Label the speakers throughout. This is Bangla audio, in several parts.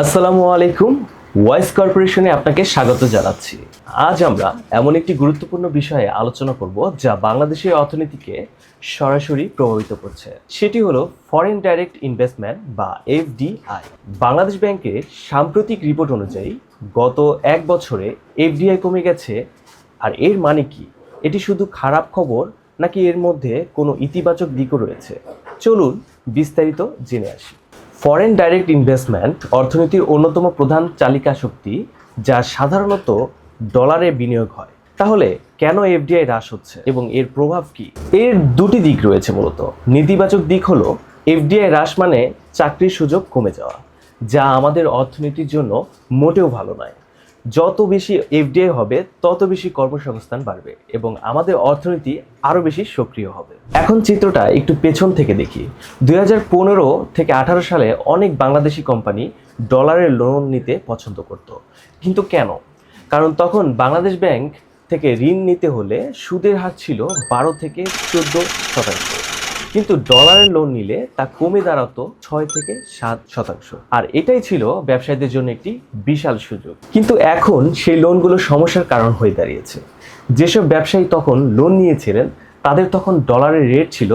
Speaker 1: আসসালামু আলাইকুম। ওয়াইস কর্পোরেশনে আপনাকে স্বাগত জানাচ্ছি। আজ আমরা এমন একটি গুরুত্বপূর্ণ বিষয়ে আলোচনা করব যা বাংলাদেশের অর্থনীতিকে সরাসরি প্রভাবিত করছে। সেটি হলো ফরেন ডাইরেক্ট ইনভেস্টমেন্ট বা এফডিআই বাংলাদেশ ব্যাংকের সাম্প্রতিক রিপোর্ট অনুযায়ী গত এক বছরে এফডিআই কমে গেছে। আর এর মানে কি? এটি শুধু খারাপ খবর নাকি এর মধ্যে কোনো ইতিবাচক দিকও রয়েছে? চলুন বিস্তারিত জেনে আসি। ফরেন ডাইরেক্ট ইনভেস্টমেন্ট অর্থনীতির অন্যতম প্রধান চালিকা শক্তি, যা সাধারণত ডলারে বিনিয়োগ হয়। তাহলে কেন এফডিআই হ্রাস হচ্ছে এবং এর প্রভাব কি? এর দুটি দিক রয়েছে মূলত। নেতিবাচক দিক হলো এফডিআই হ্রাস মানে চাকরির সুযোগ কমে যাওয়া, যা আমাদের অর্থনীতির জন্য মোটেও ভালো নয়। যত বেশি এফডিআই হবে, তত বেশি কর্মসংস্থান বাড়বে এবং আমাদের অর্থনীতি আরও বেশি সক্রিয় হবে। এখন চিত্রটা একটু পেছন থেকে দেখি। দু হাজার পনেরো থেকে আঠারো সালে অনেক বাংলাদেশি কোম্পানি ডলারের লোন নিতে পছন্দ করত। কিন্তু কেন? কারণ তখন বাংলাদেশ ব্যাংক থেকে ঋণ নিতে হলে সুদের হার ছিল বারো থেকে চোদ্দ শতাংশ। কিন্তু ডলারের লোন নিলে তা কমে দাঁড়াতো ছয় থেকে সাত শতাংশ। আর এটাই ছিল ব্যবসায়ীদের জন্য একটি বিশাল সুযোগ। কিন্তু এখন সেই লোনগুলো সমস্যার কারণ হয়ে দাঁড়িয়েছে। যেসব ব্যবসায়ী তখন লোন নিয়েছিলেন, তাদের তখন ডলারের রেট ছিল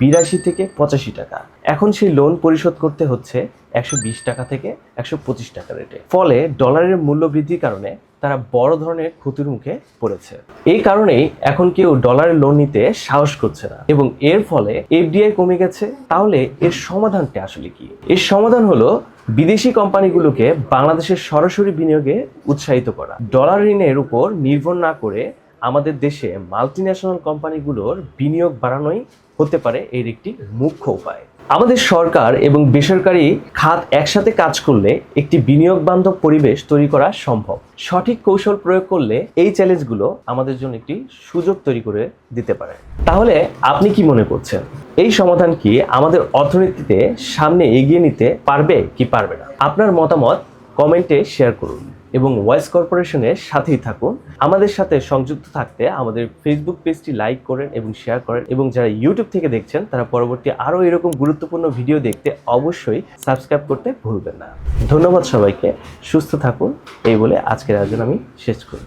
Speaker 1: বিরাশি থেকে পঁচাশি টাকা। এখন সেই লোন পরিশোধ করতে হচ্ছে একশো বিশ টাকা থেকে একশো পঁচিশ টাকা রেটে ফলে ডলারের মূল্য বৃদ্ধির কারণে তারা বড় ধরনের ক্ষতির মুখে পড়েছে। এই কারণেই এখন কেউ ডলারের লোন নিতে সাহস করছে না এবং এর ফলে এফডিআই কমে গেছে। তাহলে এর সমাধানটা আসলে কি? এর সমাধান হলো বিদেশি কোম্পানিগুলোকে বাংলাদেশের সরাসরি বিনিয়োগে উৎসাহিত করা। ডলার ঋণের উপর নির্ভর না করে আমাদের দেশে মাল্টি ন্যাশনাল কোম্পানিগুলোর বিনিয়োগ বাড়ানোই হতে পারে এর একটি মুখ্য উপায়। আমাদের সরকার এবং বেসরকারি খাত একসাথে কাজ করলে একটি বিনিয়োগ বান্ধব পরিবেশ তৈরি করা সম্ভব। সঠিক কৌশল প্রয়োগ করলে এই চ্যালেঞ্জগুলো আমাদের জন্য একটি সুযোগ তৈরি করে দিতে পারে। তাহলে আপনি কি মনে করছেন? এই সমাধান কি আমাদের অর্থনীতিতে সামনে এগিয়ে নিতে পারবে কি পারবে না? আপনার মতামত কমেন্টে শেয়ার করুন। এবং ভয়েস কর্পোরেশনের সাথেই থাকুন। আমাদের সাথে সংযুক্ত থাকতে আমাদের ফেসবুক পেজটি লাইক করেন এবং শেয়ার করেন এবং যারা ইউটিউব থেকে দেখছেন, তারা পরবর্তী আরও এরকম গুরুত্বপূর্ণ ভিডিও দেখতে অবশ্যই সাবস্ক্রাইব করতে ভুলবেন না। ধন্যবাদ সবাইকে। সুস্থ থাকুন। এই বলে আজকের আয়োজন আমি শেষ করি।